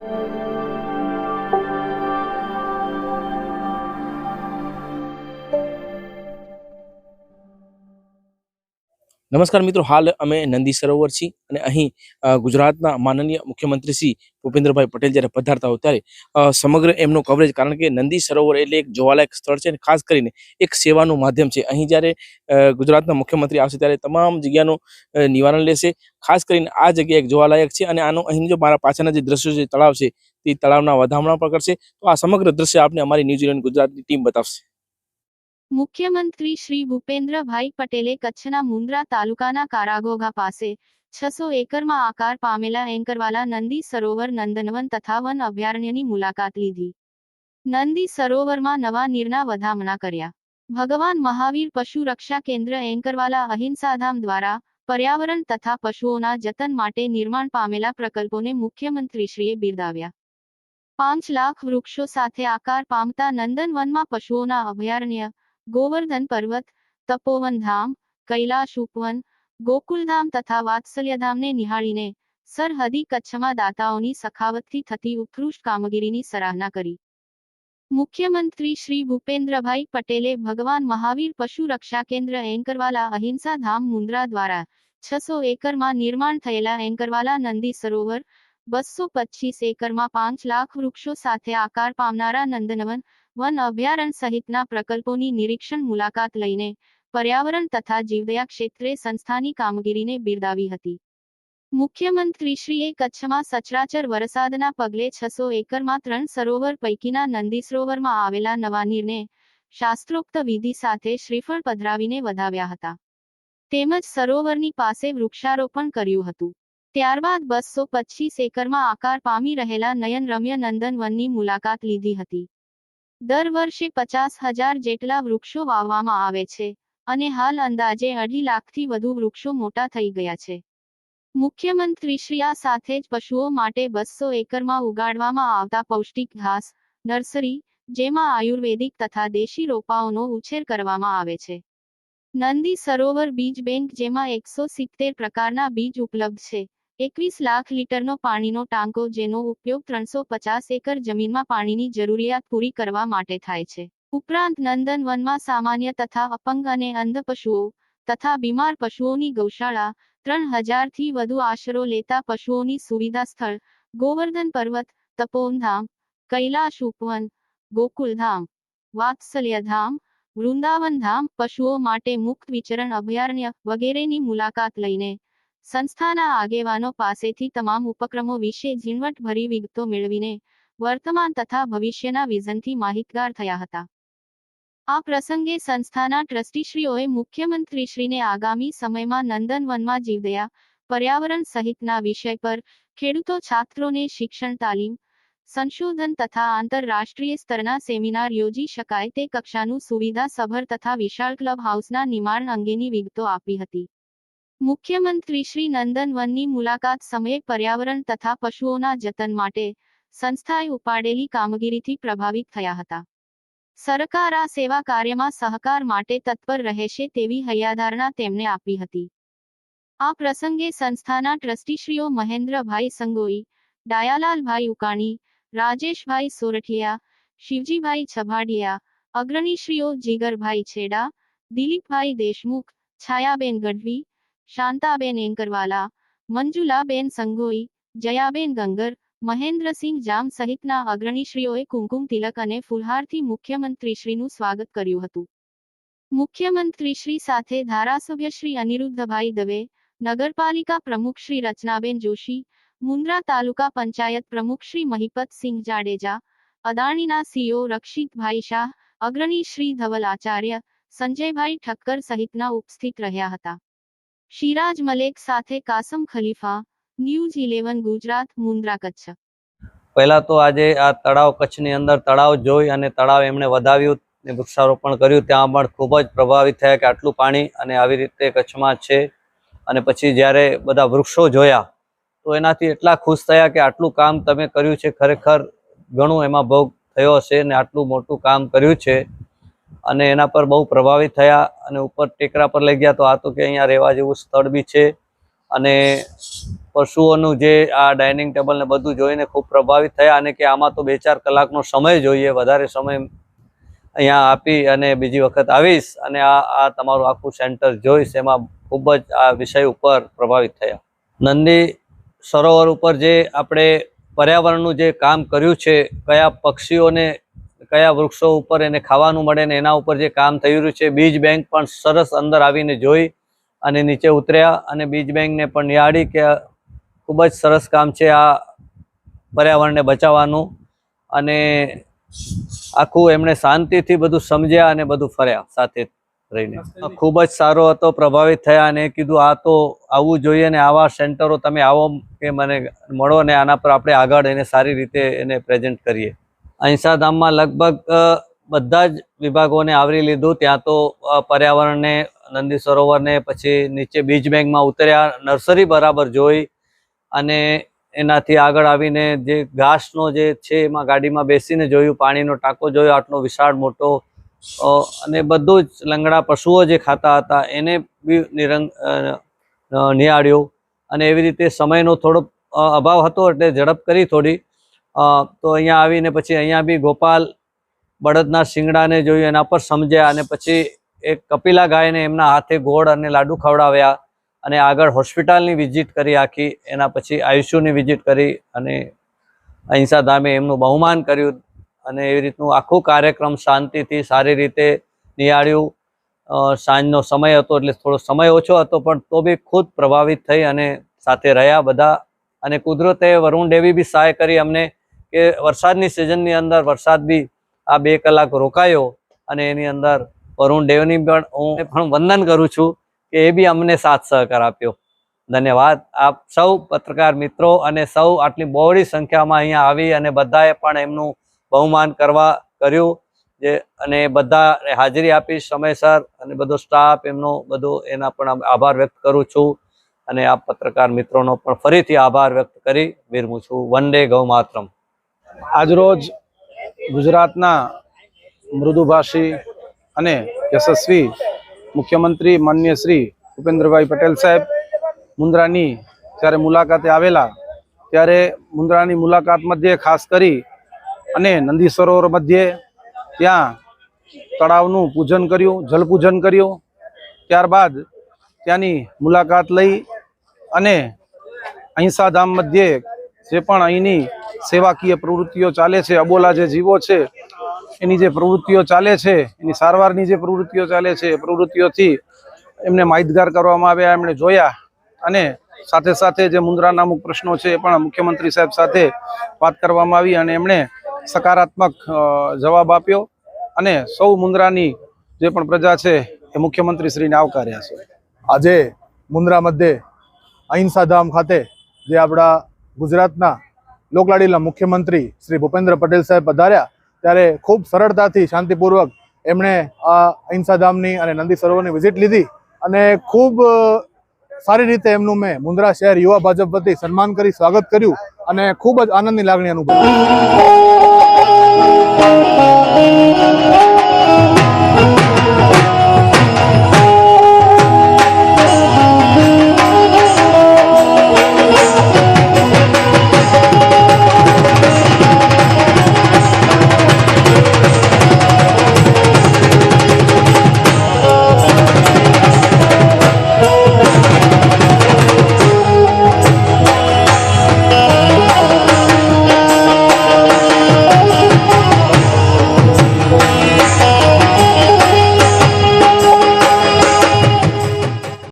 you નમસ્કાર મિત્રો, હાલ અમે નંદી સરોવર છીએ અને અહીં ગુજરાતના માનનીય મુખ્યમંત્રી શ્રી ભૂપેન્દ્રભાઈ પટેલ જ્યારે પધારતા હોય ત્યારે સમગ્ર એમનું કવરેજ કારણ કે નંદી સરોવર એટલે એક જોવાલાયક સ્થળ છે અને ખાસ કરીને એક સેવાનું માધ્યમ છે. અહીં જ્યારે ગુજરાતના મુખ્યમંત્રી આવશે ત્યારે તમામ જગ્યાનું નિવારણ લેશે. ખાસ કરીને આ જગ્યા એક જોવાલાયક છે અને આનો અહીં જો મારા પાછળના જે દ્રશ્યો છે, તળાવ છે, તે તળાવના વધામણા પણ કરશે. તો આ સમગ્ર દ્રશ્ય આપને અમારી ન્યૂઝીલેન્ડ ગુજરાતની ટીમ બતાવશે. મુખ્યમંત્રી શ્રી ભૂપેન્દ્રભાઈ પટેલે કચ્છના મુન્દ્રા તાલુકાના કારાગોગા પાસે છસો એકરમાં આકાર પામેલા એન્કરવાલા નંદી સરોવર નંદનવન તથા વન અભયારણ્યની મુલાકાત લીધી. નંદી સરોવરમાં નવા નીરના વધામણા કર્યા. ભગવાન મહાવીર પશુ રક્ષા કેન્દ્ર એન્કરવાલા અહિંસાધામ દ્વારા પર્યાવરણ તથા પશુઓના જતન માટે નિર્માણ પામેલા પ્રકલ્પોને મુખ્યમંત્રીશ્રીએ બિરદાવ્યા. પાંચ લાખ વૃક્ષો સાથે આકાર પામતા નંદનવનમાં પશુઓના અભયારણ્ય ગોવર્ધન પર્વત, તપોવન ધામ, કૈલાશ ઉપવન ગોકુલધામ તથા વાત્સલ્યધામને નિહાળીને સરહદી કચ્છમાં દાતાઓની સખાવતથી થતી ઉત્કૃષ્ટ કામગીરીની સરાહના કરી. મુખ્યમંત્રી શ્રી ભૂપેન્દ્રભાઈ પટેલે ભગવાન મહાવીર પશુ રક્ષા કેન્દ્ર એન્કરવાલા અહિંસા ધામ મુન્દ્રા દ્વારા છસો એકરમાં નિર્માણ થયેલા એન્કરવાલા નંદી સરોવર, બસો પચીસ એકરમાં પાંચ લાખ વૃક્ષો સાથે આકાર પામનારા નંદનવન વન અભયારણ્ય સહિતના પ્રકલ્પોની નિરીક્ષણ મુલાકાત લઈને પર્યાવરણ તથા જીવદયા ક્ષેત્રે સંસ્થાની કામગીરીને બિરદાવી હતી. મુખ્યમંત્રીશ્રીએ કચ્છમાં સચરાચર વરસાદના પગલે છસો એકરમાં ત્રણ સરોવર પૈકીના નંદી સરોવરમાં આવેલા નવા નીરને શાસ્ત્રોક્ત વિધિ સાથે શ્રીફળ પધરાવીને વધાવ્યા હતા. તેમજ સરોવરની પાસે વૃક્ષારોપણ કર્યું હતું. ત્યારબાદ બસો પચીસ એકરમાં આકાર પામી રહેલા નયનરમ્ય નંદન વનની મુલાકાત લીધી હતી. દર વર્ષે પચાસ હજાર જેટલા વૃક્ષો વાવવામાં આવે છે અને હાલ અંદાજે અઢી લાખથી વધુ વૃક્ષો મોટા થઈ ગયા છે. મુખ્યમંત્રીશ્રી સાથે જ પશુઓ માટે બસો એકરમાં ઉગાડવામાં આવતા પૌષ્ટિક ઘાસ, નર્સરી, જેમાં આયુર્વેદિક તથા દેશી રોપાઓનો ઉછેર કરવામાં આવે છે. નંદી સરોવર બીજ બેંક જેમાં એકસો સિત્તેર પ્રકારના બીજ ઉપલબ્ધ છે. એકવીસ લાખ લીટરનો પાણીનો ટાંકો જેનો ઉપયોગ ત્રણસો પચાસ એકર જમીનમાં પાણીની જરૂરિયાત પૂરી કરવા માટે થાય છે. ઉપરાંત નંદન વનમાં સામાન્ય તથા અપંગ અને અંધ પશુઓ તથા બીમાર પશુઓની ગૌશાળા, ત્રણ હજારથી વધુ આશરો લેતા પશુઓની સુવિધા સ્થળ, ગોવર્ધન પર્વત, તપોવનધામ કૈલાશ ઉપવન ગોકુલધામ, વાત્સલ્યધામ, વૃંદાવનધામ પશુઓ માટે મુક્ત વિચરણ અભયારણ્ય વગેરેની મુલાકાત લઈને સંસ્થાના આગેવાનો પાસેથી તમામ ઉપક્રમો વિશે ઝીણવટભરી વિગતો મેળવીને વર્તમાન તથા ભવિષ્યના વિઝનથી માહિતગાર થયા હતા. આ પ્રસંગે સંસ્થાના ટ્રસ્ટીશ્રીઓએ મુખ્યમંત્રીશ્રીને આગામી સમયમાં નંદનવનમાં જીવદયા પર્યાવરણ સહિતના વિષય પર ખેડૂતો, છાત્રોને શિક્ષણ, તાલીમ, સંશોધન તથા આંતરરાષ્ટ્રીય સ્તરના સેમિનાર યોજી શકાય તે કક્ષાનું સુવિધા સભર તથા વિશાળ ક્લબ હાઉસના નિર્માણ અંગેની વિગતો આપી હતી. મુખ્યમંત્રી શ્રી નંદન વનની મુલાકાત સમયે પર્યાવરણ તથા પશુઓના જતન માટે સંસ્થાએ ઉપાડેલી કામગીરીથી પ્રભાવિત થયા હતા. સરકાર આ સેવા કાર્યમાં સહકાર માટે તત્પર રહેશે તેવી હૈયાધારણા તેમને આપી હતી. આ પ્રસંગે સંસ્થાના ટ્રસ્ટીશ્રીઓ મહેન્દ્રભાઈ સંગોઈ, ડાયાલાલભાઈ ઉકાણી, રાજેશભાઈ સોરઠિયા, શિવજીભાઈ છભાડિયા, અગ્રણીશ્રીઓ જીગરભાઈ છેડા, દિલીપભાઈ દેશમુખ, છાયાબેન ગઢવી શાંતાબેન એંકરવાલા મંજુલાબેન સંગોઈ, જયાબેન ગંગર, મહેન્દ્રસિંહ જામ સહિતના અગ્રણીશ્રીઓએ કુમકુમ તિલક અને ફુલહારથી મુખ્યમંત્રીશ્રીનું સ્વાગત કર્યું હતું. મુખ્યમંત્રીશ્રી સાથે ધારાસભ્ય શ્રી અનિરુદ્ધભાઈ દવે, નગરપાલિકા પ્રમુખ શ્રી રચનાબેન જોશી, મુન્દ્રા તાલુકા પંચાયત પ્રમુખ શ્રી મહિપતસિંહ જાડેજા, અદાણીના સીઓ રક્ષિતભાઈ શાહ, અગ્રણી શ્રી ધવલ આચાર્ય, સંજયભાઈ ઠક્કર સહિતના ઉપસ્થિત રહ્યા હતા. શિરાજ મલેક સાથે કાસમ ખલીફા, ન્યૂઝ ઇલેવન ગુજરાત, મુન્દ્રા કચ્છ. પહેલા તો આજે આ તળાવ કચ્છની અંદર તળાવ જોઈ અને તળાવ એમણે વધાવ્યું વૃક્ષારોપણ કર્યું. ત્યાં પણ ખૂબ જ પ્રભાવિત થયા કે આટલું પાણી અને આવી રીતે કચ્છમાં છે. અને પછી જ્યારે બધા વૃક્ષો જોયા, તો એનાથી એટલા ખુશ થયા કે આટલું કામ તમે કર્યું છે, ખરેખર ઘણું એમાં ભોગ થયો હશે ને આટલું મોટું કામ કર્યું છે. અને એના પર બહુ પ્રભાવિત થયા અને ઉપર ટેકરા પર લઈ ગયા તો આ તો કે અહીંયા રહેવા જેવું સ્થળ બી છે. અને પશુઓનું જે આ ડાઇનિંગ ટેબલ ને બધું જોઈને ખૂબ પ્રભાવિત થયા અને કે આમાં તો બે ચાર કલાકનો સમય જોઈએ, વધારે સમય અહીંયા આપી અને બીજી વખત આવીશ અને આ આ તમારું આખું સેન્ટર જોઈશ એમાં ખૂબ જ આ વિષય ઉપર પ્રભાવિત થયા. નંદી સરોવર ઉપર જે આપણે પર્યાવરણનું જે કામ કર્યું છે, કયા પક્ષીઓને કયા વૃક્ષો ઉપર એને ખાવાનું મળે ને એના ઉપર જે કામ થઈ રહ્યું છે બીજ બેંક પણ સરસ અંદર આવીને જોઈ અને નીચે ઉતર્યા અને બીજ બેંકને પણ નિહાળી કે ખૂબ જ સરસ કામ છે આ પર્યાવરણને બચાવવાનું અને આખું એમણે શાંતિથી બધું સમજ્યા અને બધું ફર્યા સાથે રહીને. ખૂબ જ સારો હતો પ્રભાવિત થયા અને કીધું આ તો આવવું જોઈએ ને આવા સેન્ટરો તમે આવો કે મને મળો ને આના પર આપણે આગળ એને સારી રીતે એને પ્રેઝન્ટ કરીએ. ધામમાં લગભગ બધા જ વિભાગોને આવરી લીધું. ત્યાં તો પર્યાવરણને, નંદી સરોવરને, પછી નીચે બીજ બેંકમાં ઉતર્યા, નર્સરી બરાબર જોઈ અને એનાથી આગળ આવીને જે ઘાસનો જે છે એમાં ગાડીમાં બેસીને જોયું, પાણીનો ટાંકો જોયો, આટલો વિશાળ મોટો અને બધું જ લંગડા પશુઓ જે ખાતા હતા એને બી નિરંગ નિહાળ્યું. અને એવી રીતે સમયનો થોડો અભાવ હતો એટલે ઝડપ કરી થોડી. તો અહીંયા આવીને પછી અહીંયા બી ગોપાલ બળદના શિંગડાને જોયું, એના પર સમજ્યા અને પછી એક કપિલા ગાયને એમના હાથે ગોળ અને લાડુ ખવડાવ્યા અને આગળ હોસ્પિટલની વિઝિટ કરી આખી, એના પછી આયુષ્યુની વિઝિટ કરી અને અહિંસા ધામે એમનું બહુમાન કર્યું અને એવી રીતનું આખું કાર્યક્રમ શાંતિથી સારી રીતે નિહાળ્યું. સાંજનો સમય હતો, એટલે થોડો સમય ઓછો હતો, પણ તો બી ખુદ પ્રભાવિત થઈ અને સાથે રહ્યા બધા. અને કુદરતે વરુણ દેવી બી સહાય કરી અમને કે વરસાદની સિઝનની અંદર વરસાદ બી આ બે કલાક રોકાયો અને એની અંદર વરુણ દેવની પણ હું પણ વંદન કરું છું કે એ બી અમને સાથ સહકાર આપ્યો. ધન્યવાદ. આપ સૌ પત્રકાર મિત્રો અને સૌ આટલી બહોળી સંખ્યામાં અહીંયા આવી અને બધાએ પણ એમનું બહુમાન કરવા કર્યું જે અને બધા હાજરી આપી સમયસર અને બધો સ્ટાફ એમનો બધો એના પણ આભાર વ્યક્ત કરું છું અને આ પત્રકાર મિત્રોનો પણ ફરીથી આભાર વ્યક્ત કરી વિરમું છું. વંદે ગૌ માતરમ આજરોજ ગુજરાતના મૃદુભાષી અને યશસ્વી મુખ્યમંત્રી માન્ય શ્રી ભૂપેન્દ્રભાઈ પટેલ સાહેબ મુન્દ્રાની જ્યારે મુલાકાતે આવેલા, ત્યારે મુન્દ્રાની મુલાકાત મધ્યે ખાસ કરી અને નંદી સરોવર મધ્યે ત્યાં તળાવનું પૂજન કર્યું, જલપૂજન કર્યું. ત્યારબાદ ત્યાંની મુલાકાત લઈ અને અહિંસાધામ મધ્યે જે પણ અહીંની સેવાકીય પ્રવૃત્તિઓ ચાલે છે, અબોલા જે જીવો છે, એની જે પ્રવૃત્તિઓ ચાલે છે, એની સારવારની જે પ્રવૃત્તિઓ ચાલે છે પ્રવૃત્તિઓથી એમને માહિતગાર કરવામાં આવ્યા, એમણે જોયા અને સાથે સાથે જે મુન્દ્રાના અમુક પ્રશ્નો છે, એ પણ મુખ્યમંત્રી સાહેબ સાથે વાત કરવામાં આવી અને એમણે સકારાત્મક જવાબ આપ્યો અને સૌ મુન્દ્રાની જે પણ પ્રજા છે, એ મુખ્યમંત્રી શ્રીને આવકાર્યા છે. આજે મુન્દ્રા મધ્યે અહિંસાધામ ખાતે જે આપણા ગુજરાતના લોકલાડીલા મુખ્યમંત્રી શ્રી ભૂપેન્દ્ર પટેલ સાહેબ પધાર્યા ત્યારે ખૂબ સરળતાથી શાંતિપૂર્વક એમણે આ અહિંસા ધામની અને નંદી સરોવરની વિઝિટ લીધી અને ખૂબ સારી રીતે એમનું મેં મુન્દ્રા શહેર યુવા ભાજપ વતી સન્માન કરી, સ્વાગત કર્યું અને ખૂબ જ આનંદની લાગણી અનુભવી.